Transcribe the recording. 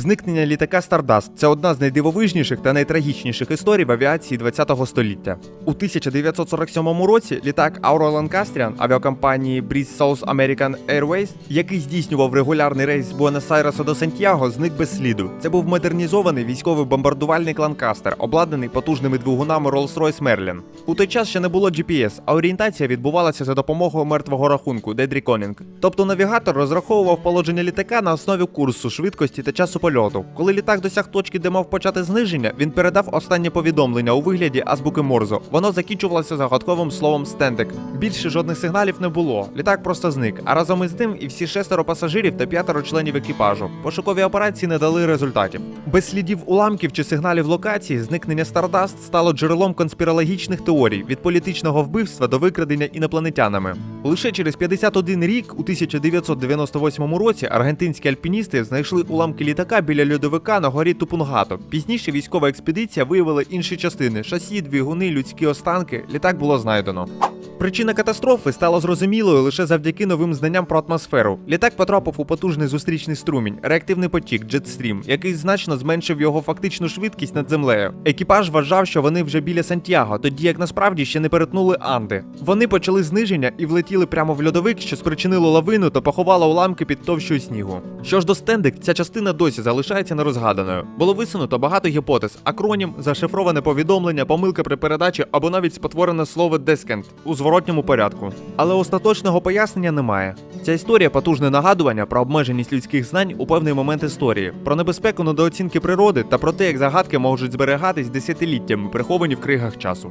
Зникнення літака Stardust – це одна з найдивовижніших та найтрагічніших історій в авіації ХХ століття. У 1947 році літак Auro Lancastrian авіакомпанії Breeze South American Airways, який здійснював регулярний рейс з Буенос-Айреса до Сантьяго, зник без сліду. Це був модернізований військовий бомбардувальник Lancaster, обладнаний потужними двигунами Rolls-Royce Merlin. У той час ще не було GPS, а орієнтація відбувалася за допомогою мертвого рахунку Dead Reckoning. Тобто навігатор розраховував положення літака на основі курсу, швидкості та часу польоту. Коли літак досяг точки, де мав почати зниження, він передав останнє повідомлення у вигляді азбуки Морзо. Воно закінчувалося загадковим словом стендек. Більше жодних сигналів не було. Літак просто зник. А разом із ним і всі шестеро пасажирів та п'ятеро членів екіпажу. Пошукові операції не дали результатів. Без слідів уламків чи сигналів локації зникнення Stardust стало джерелом конспірологічних теорій від політичного вбивства до викрадення інопланетянами. Лише через 51 рік, у 1998 році, аргентинські альпіністи знайшли уламки літака біля льодовика на горі Тупунгато. Пізніше військова експедиція виявила інші частини: шасі, двигуни, людські останки. Літак було знайдено. Причина катастрофи стала зрозумілою лише завдяки новим знанням про атмосферу. Літак потрапив у потужний зустрічний струмінь, реактивний потік, джетстрім, який значно зменшив його фактичну швидкість над землею. Екіпаж вважав, що вони вже біля Сантьяго, тоді як насправді ще не перетнули Анди. Вони почали зниження і влетіли прямо в льодовик, що спричинило лавину та поховало уламки під товщою снігу. Що ж до стендик, ця частина досі залишається нерозгаданою. Було висунуто багато гіпотез: акронім, зашифроване повідомлення, помилка при передачі або навіть спотворене слово дескент у зворотньому порядку. Але остаточного пояснення немає. Ця історія потужне нагадування про обмеженість людських знань у певний момент історії, про небезпеку недооцінки природи та про те, як загадки можуть зберігатись десятиліттями, приховані в кригах часу.